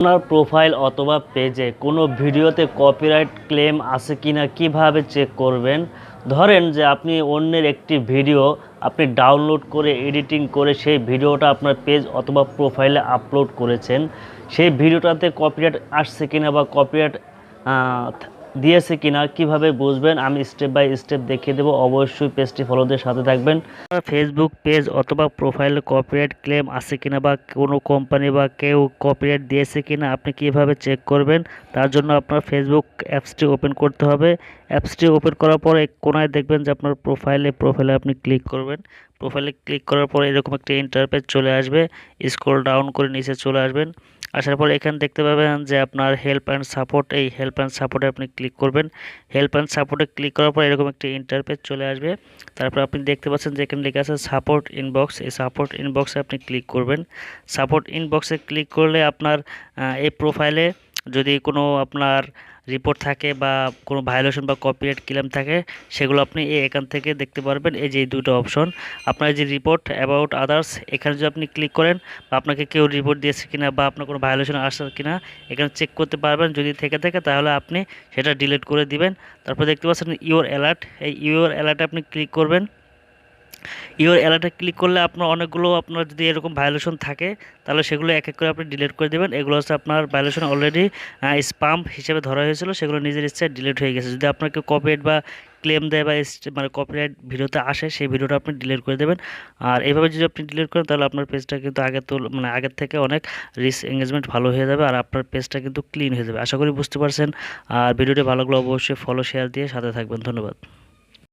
আপনার প্রোফাইল অথবা পেজে কোনো ভিডিওতে কপিরাইট ক্লেম আছে কিনা কীভাবে চেক করবেন? ধরেন যে আপনি অন্যের একটি ভিডিও আপনি ডাউনলোড করে এডিটিং করে সেই ভিডিওটা আপনার পেজ অথবা প্রোফাইলে আপলোড করেছেন। সেই ভিডিওটাতে কপিরাইট আসছে কিনা বা কপিরাইট দিয়েছে কিনা, কীভাবে বুঝবেন, আমি স্টেপ বাই স্টেপ দেখিয়ে দেবো। অবশ্যই পেজটি ফলোদের সাথে থাকবেন। ফেসবুক পেজ অথবা প্রোফাইলে কপিরাইট ক্লেম আছে কিনা বা কোনো কোম্পানি বা কেউ কপিরাইট দিয়েছে কিনা, আপনি কীভাবে চেক করবেন, তার জন্য আপনার ফেসবুক অ্যাপসটি ওপেন করতে হবে। অ্যাপসটি ওপেন করার পরে কোনায় দেখবেন যে আপনার প্রোফাইলে প্রোফাইলে আপনি ক্লিক করবেন। প্রোফাইলে ক্লিক করার পরে এরকম একটা ইন্টারপেজ চলে আসবে। স্ক্রল ডাউন করে নিচে চলে আসবেন। আসার পর এখানে দেখতে পাবেন যে আপনার হেল্প অ্যান্ড সাপোর্ট এই হেল্প অ্যান্ড সাপোর্টে আপনি ক্লিক করবেন। হেল্প অ্যান্ড সাপোর্টে ক্লিক করার পর এরকম একটি ইন্টারপেজ চলে আসবে। তারপর আপনি দেখতে পাচ্ছেন যে এখানে লেখা আছে সাপোর্ট ইনবক্স এই সাপোর্ট ইনবক্সে আপনি ক্লিক করবেন। সাপোর্ট ইনবক্সে ক্লিক করলে আপনার এই প্রোফাইলে যদি কোনো আপনার রিপোর্ট থাকে বা কোনো ভায়োলেশন বা কপিরাইট ক্লেম থাকে, সেগুলো আপনি এই এখান থেকে দেখতে পারবেন। এই যে দুটো অপশন আপনার যে রিপোর্ট অ্যাবাউট আদার্স এখানে যদি আপনি ক্লিক করেন বা আপনাকে কেউ রিপোর্ট দিয়েছে কিনা বা আপনার কোনো ভায়োলেশন আসছে কিনা, এখানে চেক করতে পারবেন। যদি থেকে থাকে, তাহলে আপনি সেটা ডিলিট করে দিবেন। তারপর দেখতে পাচ্ছেন ইওর অ্যালার্ট এই ইওর অ্যালার্টে আপনি ক্লিক করবেন। ইওর অ্যালার্টে ক্লিক করলে আপনার অনেকগুলো আপনার যদি এরকম ভায়োলেশন থাকে, তাহলে সেগুলো এক এক করে আপনি ডিলিট করে দেবেন। এগুলো হচ্ছে আপনার ভায়োলেশন অলরেডি স্পাম হিসেবে ধরা হয়েছিল, সেগুলো নিজের ইচ্ছায় ডিলিট হয়ে গেছে। যদি আপনাকে কপিরাইট বা ক্লেম দেয় বা মানে কপিরাইট ভিডিওতে আসে, সেই ভিডিওটা আপনি ডিলিট করে দেবেন। আর এইভাবে যদি আপনি ডিলিট করেন, তাহলে আপনার পেজটা কিন্তু আগের তুল মানে আগের থেকে অনেক রিচ এঙ্গেজমেন্ট ভালো হয়ে যাবে আর আপনার পেজটা কিন্তু ক্লিন হয়ে যাবে। আশা করি বুঝতে পারছেন। আর ভিডিওটি ভালো লাগলে অবশ্যই ফলো শেয়ার দিয়ে সাথে থাকবেন। ধন্যবাদ।